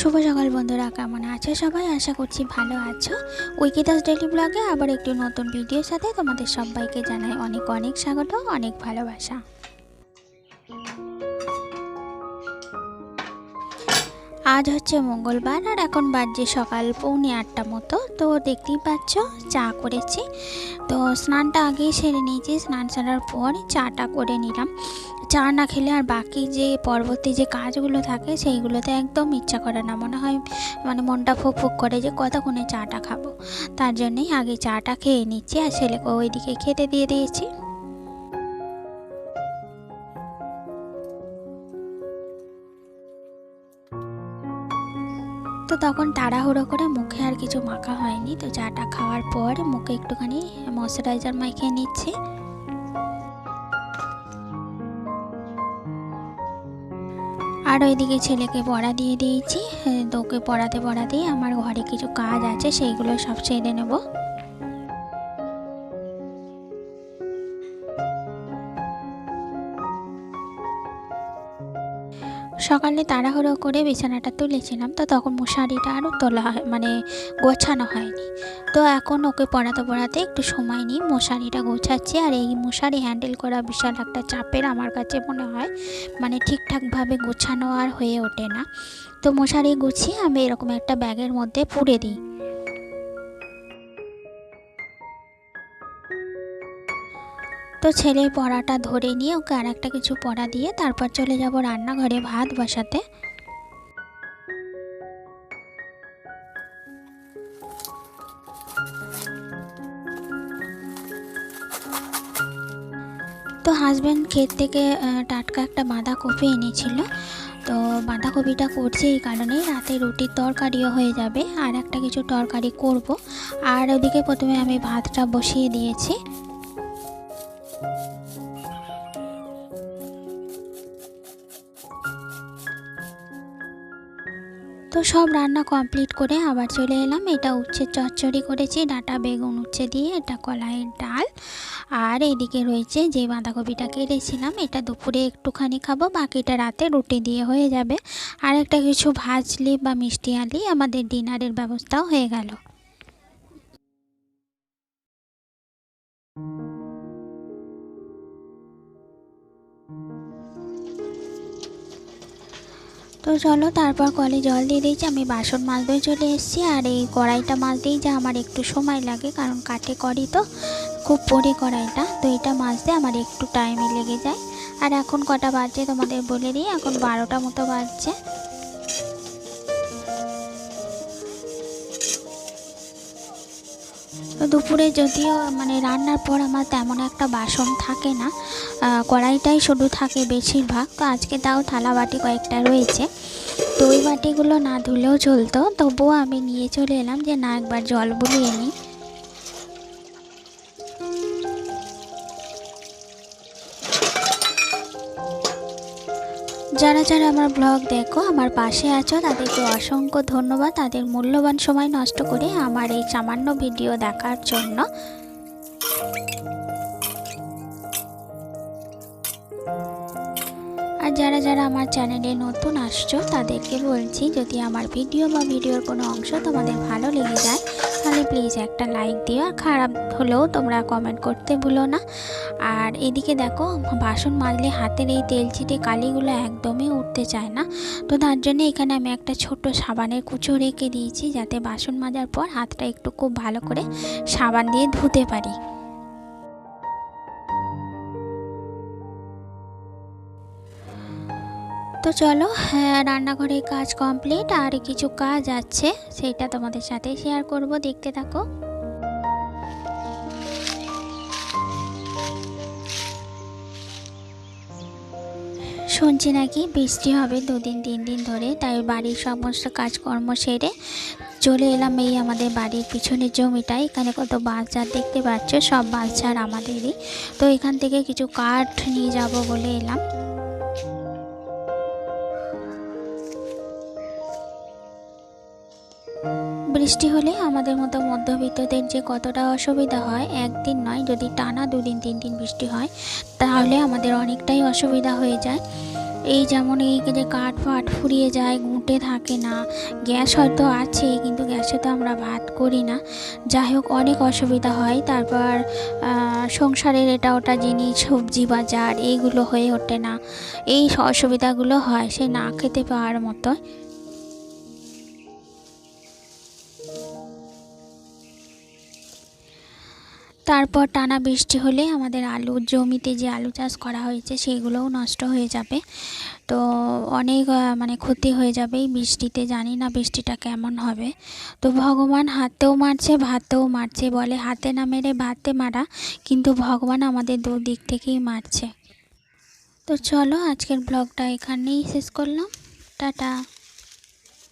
শুভ সকাল বন্ধুরা, কেমন আছো সবাই? আশা করছি ভালো আছো। উইকিদাস ডেলি ব্লগে আবার একটি নতুন ভিডিওর সাথে তোমাদের সবাইকে জানাই অনেক অনেক স্বাগত, অনেক ভালোবাসা। আজ হচ্ছে মঙ্গলবার আর এখন বাজছে সকাল পৌনে আটটা মতো। তো দেখতেই পাচ্ছ, চা করেছি। তো স্নানটা আগেই সেরে নিয়েছি। স্নান সারার পর চাটা করে নিলাম। চা না খেলে আর বাকি যে পরবর্তী যে কাজগুলো থাকে, সেইগুলোতে একদম ইচ্ছা করে না। মনে হয় মানে মনটা ফুক ফুক করে যে কতক্ষণে চাটা খাব। তার জন্যই আগে চাটা খেয়ে নিচ্ছি আর ছেলেকে ওইদিকে খেতে দিয়ে দিয়েছি। তো তখন তাড়াহুড়ো করে মুখে আর কিছু মাখা হয়নি। তো চাটা খাওয়ার পর মুখে একটুখানি ময়শ্চারাইজার মাখিয়ে নিচ্ছি। আর ওইদিকে ছেলেকে পড়া দিয়ে দিয়েছি। তোকে পড়াতে পড়াতেই আমার ঘরে কিছু কাজ আছে, সেইগুলো সব সেরে নেব। সকালে তাড়াহুড়ো করে বিছানাটা তুলেছিলাম, তো তখন মশারিটা আরও তোলা হয় মানে গোছানো হয়নি। তো এখন ওকে পড়াতে পড়াতে একটু সময় নিই মশারিটা গোছাচ্ছি, আর এই মশারি হ্যান্ডেল করা বিশাল একটা চাপের আমার কাছে মনে হয় মানে ঠিকঠাকভাবে গোছানো আর হয়ে ওঠে না। তো মশারি গুছিয়ে আমি এরকম একটা ব্যাগের মধ্যে পুড়ে দিই। তো ছেলে পড়াটা ধরে নিয়ে ওকে আর একটা কিছু পড়া দিয়ে তারপর চলে যাব রান্নাঘরে ভাত বসাতে। তো হাজব্যান্ড ক্ষেত থেকে টাটকা একটা বাঁধাকপি এনেছিল। তো বাঁধাকপিটা করছি এই কারণেই রাতে রুটির তরকারিও হয়ে যাবে। আর একটা কিছু তরকারি করব। আর ওদিকে প্রথমে আমি ভাতটা বসিয়ে দিয়েছি। তো সব রান্না কমপ্লিট করে আবার চলে এলাম। এটা উচ্ছে চচ্চড়ি করেছি, ডাটা বেগুন উচ্ছে দিয়ে, এটা কলাইয়ের ডাল। আর এদিকে রয়েছে যে বাঁধাকপিটা কেটেছিলাম, এটা দুপুরে একটুখানি খাব, বাকিটা রাতে রুটি দিয়ে হয়ে যাবে। আর একটা কিছু ভাজলি বা মিষ্টি আলি, আমাদের ডিনারের ব্যবস্থাও হয়ে গেল। তো চলো, তারপর কলে জল দিয়ে দিয়েছি। আমি বাসন মালতে চলে এসেছি। আর এই কড়াইটা মাজতেই যা আমার একটু সময় লাগে, কারণ কাঠে করি তো, খুব পরে কড়াইটা। তো এটা মাজতে আমার একটু টাইমে লেগে যায়। আর এখন কটা বাজছে তোমাদের বলে দিই, এখন বারোটা মতো বাজছে। দুপুরে যদিও মানে রান্নার পর আমার তেমন একটা বাসন থাকে না কড়াইটাই শুধু থাকে বেশিরভাগ। তো আজকে তাও থালা বাটি কয়েকটা রয়েছে। তো ওই বাটিগুলো না ধুলেও চলতো, তবুও আমি নিয়ে চলে এলাম যে না একবার জল বুলিয়ে নিই। যারা যারা আমার ব্লগ দেখো, আমার পাশে আছো, তাদেরকে অসংখ্য ধন্যবাদ। তাদের মূল্যবান সময় নষ্ট করে আমার এই সামান্য ভিডিও দেখার জন্য। আর যারা যারা আমার চ্যানেলে নতুন আসছো, তাদেরকে বলছি, যদি আমার ভিডিও বা ভিডিওর কোনো অংশ তোমাদের ভালো লেগে যায় তাহলে প্লিজ একটা লাইক দিও। আর খারাপ হলেও তোমরা কমেন্ট করতে ভুলো না। আর এদিকে দেখো, বাসন মাজলে হাতের এই তেল ছিটে কালিগুলো একদমই উঠতে চায় না। তো তার জন্য এখানে আমি একটা ছোট সাবানের কুচো রেখে দিয়েছি, যাতে বাসন মাজার পর হাতটা একটু খুব ভালো করে সাবান দিয়ে ধুতে পারি। তো চলো হ্যাঁ, রান্নাঘরের কাজ কমপ্লিট আর কিছু কাজ আছে সেটা তোমাদের সাথে শেয়ার করব দেখতে থাকো। শুনছি নাকি বৃষ্টি হবে দুদিন তিন দিন ধরে তাই বাড়ির সমস্ত কাজকর্ম সেরে চলে এলাম এই আমাদের বাড়ির পিছনের জমিটা এখানে কত বাচ্চা দেখতে পাচ্ছ সব বাচ্চার আমাদেরই। তো এখান থেকে কিছু কাঠ নিয়ে যাব বলে এলাম। বৃষ্টি হলে আমাদের মতো মধ্যবিত্তদের যে কতটা অসুবিধা হয়, একদিন নয়, যদি টানা দুদিন, তিন দিন বৃষ্টি হয়, তাহলে আমাদের অনেকটাই অসুবিধা হয়ে যায়। এই যেমন এই যে কাঠ ফাট ফুরিয়ে যায়, গুঁটে থাকে না, গ্যাস হয়তো আছে, কিন্তু গ্যাসে তো আমরা ভাত করি না। যাই হোক, অনেক অসুবিধা হয়। তারপর সংসারের এটা ওটা জিনিস, সবজি বাজার এইগুলো হয়ে ওঠে না। এই অসুবিধাগুলো হয়, সে না খেতে পাওয়ার মতো তারপর টানা বৃষ্টি হলে আমাদের আলু, জমিতে যে আলু চাষ করা হয়েছে সেগুলোও নষ্ট হয়ে যাবে। তো অনেক মানে ক্ষতি হয়ে যাবে এই বৃষ্টিতে, জানি না বৃষ্টিটা কেমন হবে। তো ভগবান হাতেও মারছে, ভাতেও মারছে বলে, হাতে না মেরে ভাতে মারা, কিন্তু ভগবান আমাদের দুদিক থেকেই মারছে। তো চলো আজকের ব্লগটা এখানেই শেষ করলাম। টাটা।